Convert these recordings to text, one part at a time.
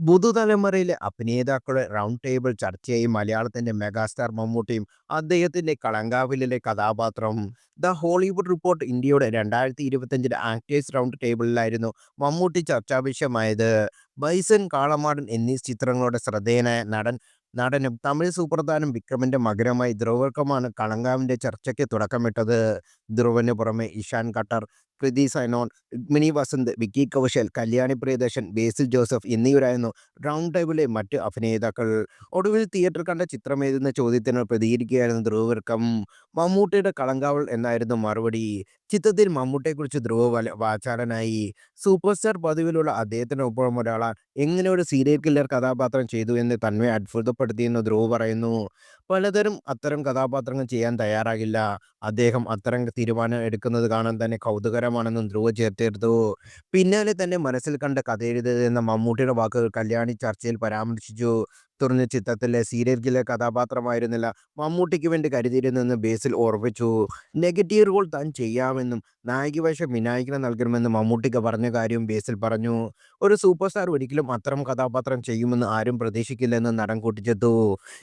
പുതുതലമുറയിലെ അഭിനേതാക്കളുടെ round table ചർച്ചയായി മലയാളത്തിന്റെ megastar മമ്മൂട്ടിയും അദ്ദേഹത്തിന്റെ കളങ്കാവിലെ കഥാപാത്രം. ദ ഹോളിവുഡ് റിപ്പോർട്ട് ഇന്ത്യയുടെ രണ്ടായിരത്തി ഇരുപത്തഞ്ചിലെ ആക്ടേഴ്സ് റൗണ്ട് ടേബിളിലായിരുന്നു മമ്മൂട്ടി ചർച്ചാവിഷയമായത് ബൈസൻ കാളമാടൻ എന്നീ ചിത്രങ്ങളുടെ ശ്രദ്ധേയനായ നടൻ നടനും തമിഴ് സൂപ്രധാനം വിക്രമിന്റെ മകരമായി ധ്രുവർക്കമാണ് കളങ്കാവിന്റെ ചർച്ചയ്ക്ക് തുടക്കമിട്ടത്. ധ്രുവന് പുറമെ ഇഷാൻ ഖട്ടർ കൃതി സൈനോൺ രുക്മിണി വസന്ത് വിക്കി കൗശൽ കല്യാണി പ്രിയദർശൻ ബേസിൽ ജോസഫ് എന്നിവരായിരുന്നു റൗണ്ട് ടേബിളിലെ മറ്റ് അഭിനേതാക്കൾ. ഒടുവിൽ തിയേറ്റർ കണ്ട ചിത്രമേതെന്ന ചോദ്യത്തിന് പ്രതികരിക്കുകയായിരുന്നു ധ്രുവവർക്കം. മമ്മൂട്ടിയുടെ കളങ്കാവൾ എന്നായിരുന്നു മറുപടി. ചിത്രത്തിൽ മമ്മൂട്ടിയെക്കുറിച്ച് ധ്രുവ വാചാലനായി. സൂപ്പർ സ്റ്റാർ പദവിയിലുള്ള അദ്ദേഹത്തിനൊപ്പം ഒരാളാണ്. എങ്ങനെ ഒരു സീരിയൽ കില്ലർ കഥാപാത്രം ചെയ്തു എന്ന് തന്നെ അത്ഭുതപ്പെടുത്തിയെന്ന് ധ്രുവ് പറയുന്നു. പലതരം അത്തരം കഥാപാത്രങ്ങൾ ചെയ്യാൻ തയ്യാറാകില്ല. അദ്ദേഹം അത്തരം തീരുമാനം എടുക്കുന്നത് കാണാൻ തന്നെ കൗതുകരമാണെന്നും ധ്രുവ ചേർത്തെടുത്തു പിന്നാലെ തന്നെ മനസ്സിൽ കണ്ട കഥയെഴുതതെന്ന മമ്മൂട്ടിയുടെ വാക്കുകൾ കല്യാണി ചർച്ചയിൽ പരാമർശിച്ചു. തുറന്ന ചിത്രത്തിലെ സീരിയൽ കില്ലർ കഥാപാത്രമായിരുന്നില്ല. മമ്മൂട്ടിക്ക് വേണ്ടി കരുതിയിരുന്നെന്ന് ബേസിൽ ഓർപ്പിച്ചു നെഗറ്റീവ് റോൾ താൻ ചെയ്യാമെന്നും നായിക വശം വിനായകന് നൽകണമെന്ന് മമ്മൂട്ടിക്ക് പറഞ്ഞ കാര്യം ബേസിൽ പറഞ്ഞു. ഒരു സൂപ്പർ സ്റ്റാർ ഒരിക്കലും അത്തരം കഥാപാത്രം ചെയ്യുമെന്ന് ആരും പ്രതീക്ഷിക്കില്ലെന്ന് നടൻ കൂട്ടിച്ചെത്തു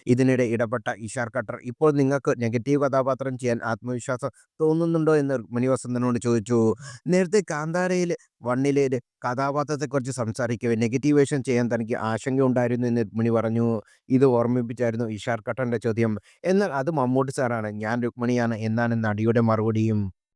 ഇതിനിടെ ഇടപെട്ട ഇഷാർ ഖട്ടർ ഇപ്പോൾ നിങ്ങൾക്ക് നെഗറ്റീവ് കഥാപാത്രം ചെയ്യാൻ ആത്മവിശ്വാസം തോന്നുന്നുണ്ടോ? എന്ന് മണിവസന്തനോട് വസന്തനോട് ചോദിച്ചു. നേരത്തെ കാന്താരയിൽ വണ്ണിലെ കഥാപാത്രത്തെക്കുറിച്ച് സംസാരിക്കവേ നെഗറ്റീവ് വേഷം ചെയ്യാൻ തനിക്ക് ആശങ്കയുണ്ടായിരുന്നു എന്ന് രുക്മിണി പറഞ്ഞു. ഇത് ഓർമ്മിപ്പിച്ചായിരുന്നു ഇഷാർ കട്ടന്റെ ചോദ്യം. എന്നാൽ അത് മമ്മൂട്ടി സാറാണ്. ഞാൻ രുക്മിണിയാണ്. എന്നാണ് നടിയുടെ മറുപടിയും.